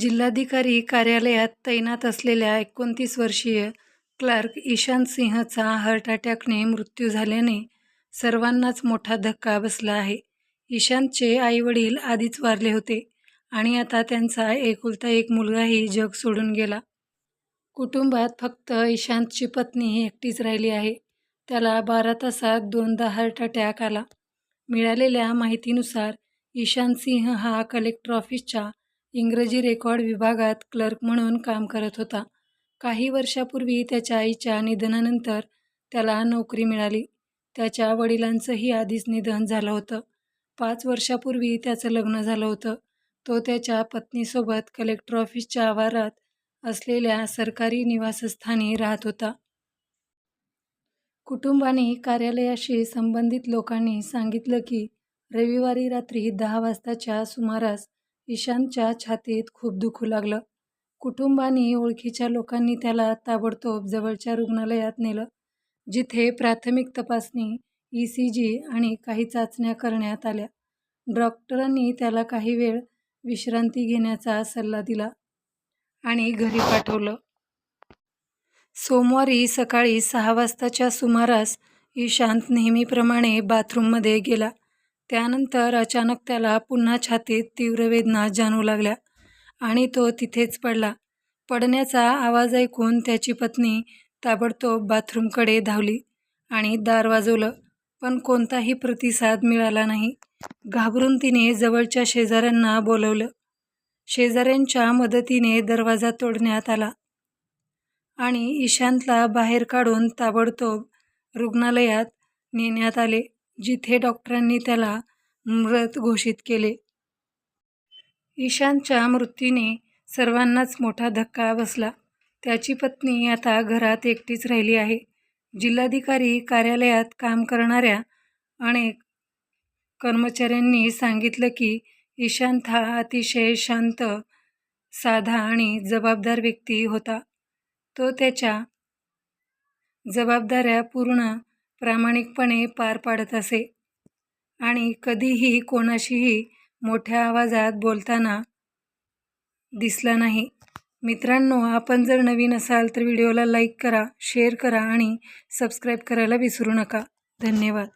जिल्हाधिकारी कार्यालयात तैनात असलेल्या एकोणतीस वर्षीय क्लार्क ईशांत सिंहचा हार्ट अटॅकने मृत्यू झाल्याने सर्वांनाच मोठा धक्का बसला आहे. ईशांतचे आईवडील आधीच वारले होते आणि आता त्यांचा एकुलता एक मुलगाही जग सोडून गेला. कुटुंबात फक्त ईशांतची पत्नी एकटीच राहिली आहे. त्याला बारा तासात दोनदा हार्ट अटॅक आला. मिळालेल्या माहितीनुसार ईशांत सिंह हा कलेक्टर ऑफिसच्या इंग्रजी रेकॉर्ड विभागात क्लर्क म्हणून काम करत होता. काही वर्षापूर्वी त्याच्या आईच्या निधनानंतर त्याला नोकरी मिळाली. त्याच्या वडिलांचंही आधीच निधन झालं होतं. पाच वर्षापूर्वी त्याचं लग्न झालं होतं. तो त्याच्या पत्नीसोबत कलेक्टर ऑफिसच्या आवारात असलेल्या सरकारी निवासस्थानी राहत होता. कुटुंबाने कार्यालयाशी संबंधित लोकांनी सांगितलं की रविवारी रात्री दहा वाजताच्या सुमारास ईशांतच्या छातीत खूप दुखू लागलं. कुटुंबानी ओळखीच्या लोकांनी त्याला ताबडतोब जवळच्या रुग्णालयात नेलं. जिथे प्राथमिक तपासणी, ई सी जी आणि काही चाचण्या करण्यात आल्या. डॉक्टरांनी त्याला काही वेळ विश्रांती घेण्याचा सल्ला दिला आणि घरी पाठवलं. सोमवारी सकाळी सहा वाजताच्या सुमारास ईशांत नेहमीप्रमाणे बाथरूममध्ये गेला. त्यानंतर अचानक त्याला पुन्हा छातीत तीव्र वेदना जाणवू लागल्या आणि तो तिथेच पडला. पडण्याचा आवाज ऐकून त्याची पत्नी ताबडतोब बाथरूमकडे धावली आणि दार वाजवलं, पण कोणताही प्रतिसाद मिळाला नाही. घाबरून तिने जवळच्या शेजाऱ्यांना बोलावलं. शेजाऱ्यांच्या मदतीने दरवाजा तोडण्यात आला आणि ईशांतला बाहेर काढून ताबडतोब रुग्णालयात नेण्यात आले, जिथे डॉक्टरांनी त्याला मृत घोषित केले. ईशांतच्या मृत्यूने सर्वांनाच मोठा धक्का बसला. त्याची पत्नी आता घरात एकटीच राहिली आहे. जिल्हाधिकारी कार्यालयात काम करणाऱ्या अनेक कर्मचाऱ्यांनी सांगितलं की ईशांत हा अतिशय शांत, साधा आणि जबाबदार व्यक्ती होता. तो त्याच्या जबाबदाऱ्या पूर्ण प्रामाणिकपणे पार पाडत असे आणि कधीही कोणाशीही मोठ्या आवाजात बोलताना दिसला नाही. मित्रांनो, आपण जर नवीन असाल तर व्हिडिओला लाईक करा, शेअर करा आणि सबस्क्राईब करायला विसरू नका. धन्यवाद.